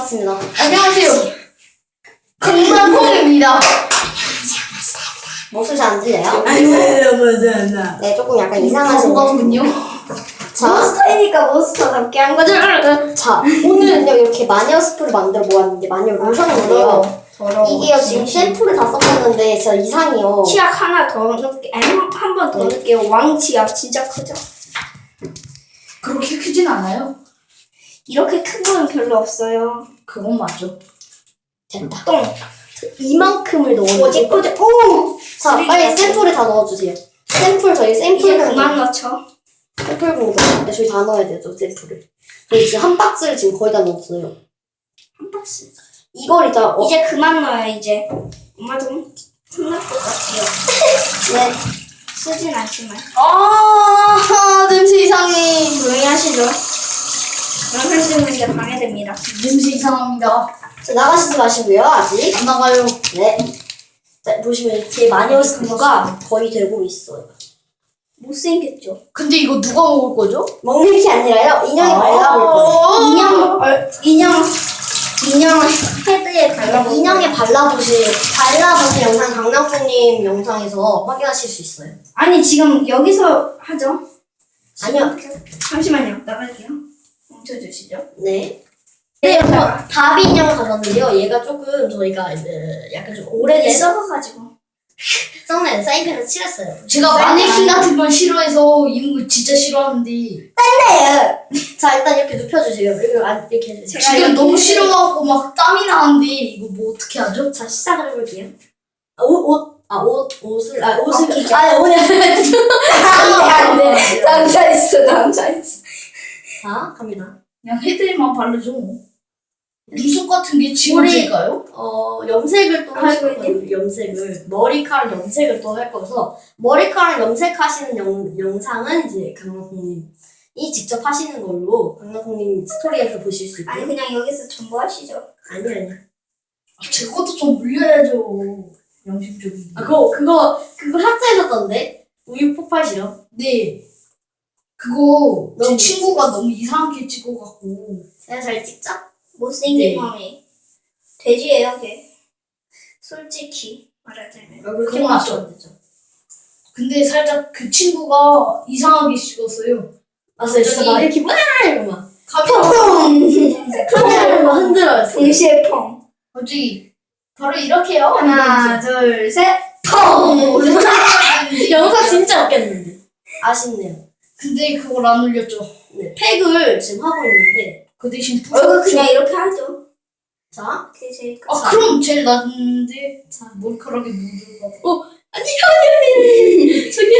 반갑습니다. 안녕하세요. 금방콩입니다. 목소리 잘 안 들려요? 아니에요, 맞아, 네, 조금 약간 이상하신 거군요. 자, 몬스터이니까 몬스터답게 한 거죠. 자, 오늘은요, 이렇게 마녀 스프를 만들어 보았는데, 마녀 로션인데요. 더러워. 이게요, 지금 샘플을 다 써봤는데, 진짜 이상해요. 치약 하나 더 넣게 아니 한번 더 넣을게요. 왕 치약 진짜 크죠? 그렇게 크진 않아요. 이렇게 큰 거는 별로 없어요. 그건 맞죠. 됐다. 똥. 이만큼을 넣어주세요. 꼬집꼬집. 오. 자, 빨리 샘플을 다 넣어주세요. 샘플, 저희 이제 샘플 그만 넣죠. 샘플 공도 네, 저희 다 넣어야 되죠, 샘플을. 저희 지금 한 박스를 지금 거의 다 넣었어요. 한 박스. 이걸 이제, 어, 이제 그만 넣어요. 이제 엄마도 혼날 것 같아요. 네. 쓰진 않지만 아, 냄새 이상해. 조용히 하시죠. 영상 찍는데 방해됩니다. 냄새 이상합니다. 자, 나가시지 마시고요, 아직. 안 나가요. 네. 자, 보시면 제 마녀 스프가 거의 되고 있어요. 못생겼죠? 근데 이거 누가 먹을 거죠? 먹는 게 아니라요, 인형이 발라볼 거예요. 인형 얼 인형 인형 헤드에 발라보. 인형에 발라보실, 발라보실 영상 강남풍님 영상에서 확인하실 수 있어요. 아니 지금 여기서 하죠? 아니요. 잠시만요. 나갈게요. 멈춰주시죠. 네. 네, 여러분, 바비 인형을 가졌는데요. 얘가 조금 저희가 이제 약간 좀 오래된 썩어가지고. 썩는 사인펜을 칠했어요. 제가 마네킹 같은 건 싫어해서 이런 거 진짜 싫어하는데 자, 일단 이렇게 눕혀주세요. 이렇게, 안- 이렇게 해주세요. 제가 지금 이렇게 너무 싫어하고 막 땀이 나는데 이거 뭐 어떻게 하죠? 자, 시작을 해볼게요. 아, 옷, 옷, 아, 옷, 옷을, 아, 옷을, 벗기죠. 아, 오늘. 안돼 남자 있어 남자 있어. 자, 갑니다. 그냥 헤드에만 바르죠. 눈썹 같은 게 지워질까요? 어, 염색을 또할 하시고 거거든요. 염색을. 머리카락 염색을 또 할 거여서, 머리카락 염색하시는 영, 영상은 이제 강남콩님이 직접 하시는 걸로 강남콩님 스토리에서 보실 수 있고요. 아니 그냥 여기서 전부 하시죠. 아니, 아니. 아, 제 것도 좀 물려야죠. 양심적인. 아, 그거, 그거, 그거 삭제해줬던데? 우유 폭발 실험? 네. 그거 제 너무 친구가 너무 이상하게 찍어갖고 제가 잘 찍죠? 못생긴 네. 놈이 돼지예요 걔. 솔직히 말하자면. 그건 크게 맞죠. 되죠. 근데 살짝 그 친구가 이상하게 찍었어요. 맞아요. 진짜 막 이렇게 와! 이러고 막. 카메라 카메라를 막 흔들어요. 동시에 펑. 갑자기 바로 이렇게요. 하나 둘 셋. 펑. 영상 진짜 웃겼는데. 아쉽네요. 근데 그걸 안 올렸죠. 네, 팩을 지금 하고 있는데. 그 대신 얼굴 그냥 이렇게 하죠. 자, 그게 제일 아 자, 그럼 제일 낫는데. 자, 머리카락에 묻을 것 같아. 어 아니요 아니요 아니요 저기